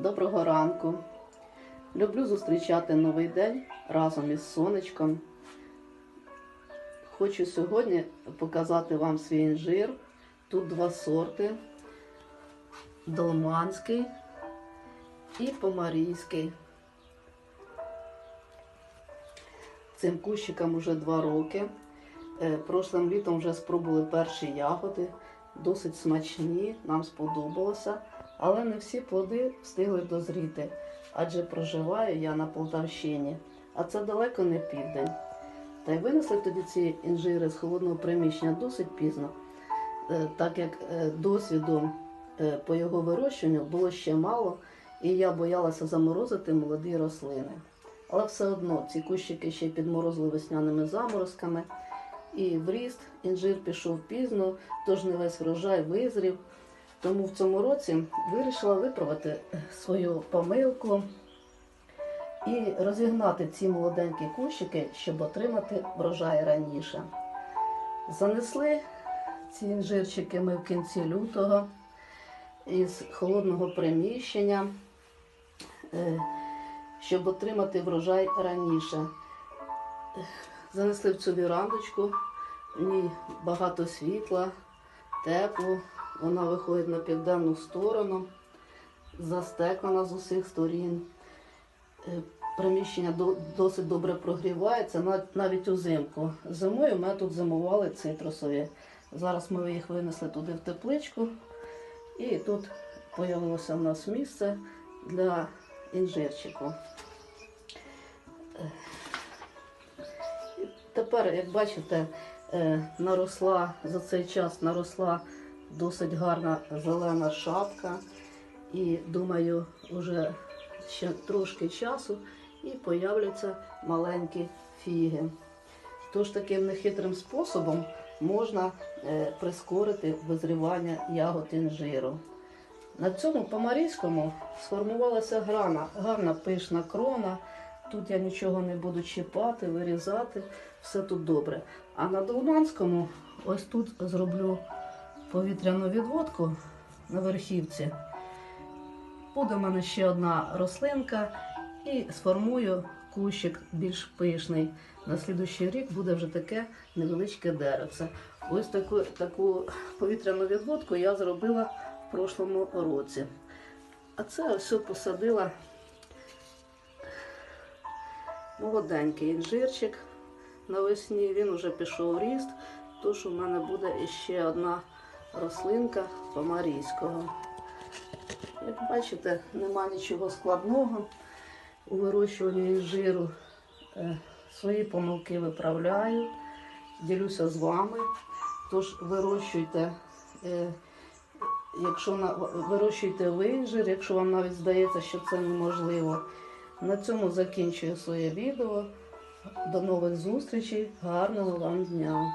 Доброго ранку. Люблю зустрічати новий день разом із сонечком. Хочу сьогодні показати вам свій інжир. Тут два сорти: долманський і помарійський. Цим кущикам вже два роки. Е, Прошлим літом вже спробували перші ягоди, досить смачні, нам сподобалося, але не всі плоди встигли дозріти, адже проживаю я на Полтавщині, а це далеко не південь. Та й винесли тоді ці інжири з холодного приміщення досить пізно, е, так як е, досвіду е, по його вирощуванню було ще мало, і я боялася заморозити молоді рослини. Але все одно ці кущики ще підморозили весняними заморозками. І в ріст інжир пішов пізно, тож не весь врожай визрів. Тому в цьому році вирішила виправити свою помилку і розігнати ці молоденькі кущики, щоб отримати врожай раніше. Занесли ці інжирчики ми в кінці лютого із холодного приміщення, е, щоб отримати врожай раніше. Занесли в цю вірандочку, в ній багато світла, тепло, вона виходить на південну сторону, застеклена з усіх сторін. Е, Приміщення досить добре прогрівається, навіть узимку. Зимою ми тут зимували цитрусові. Зараз ми їх винесли туди в тепличку, і тут з'явилося в нас місце для інжирчику. Тепер, як бачите, е, наросла за цей час наросла досить гарна зелена шапка. І думаю, вже ще трошки часу і появляться маленькі фіги. Тож таким нехитрим способом можна е, прискорити визрівання ягод інжиру. На цьому помарійському сформувалася грана, гарна пишна крона. Тут я нічого не буду чіпати, вирізати, все тут добре. А на долманському ось тут зроблю повітряну відводку на верхівці. Буде в мене ще одна рослинка і сформую кущик більш пишний. На слідущий рік буде вже таке невеличке деревце. Ось таку, таку повітряну відводку я зробила в прошлому році. А це ось посадила молоденький інжирчик навесні. Він вже пішов ріст, тож у мене буде ще одна рослинка помарійського. Як бачите, нема нічого складного у вирощуванні жиру. Е, Свої помилки виправляю, ділюся з вами. Тож вирощуйте, е, якщо вирощуйте ви якщо вам навіть здається, що це неможливо. На цьому закінчую своє відео. До нових зустрічей. Гарного вам дня!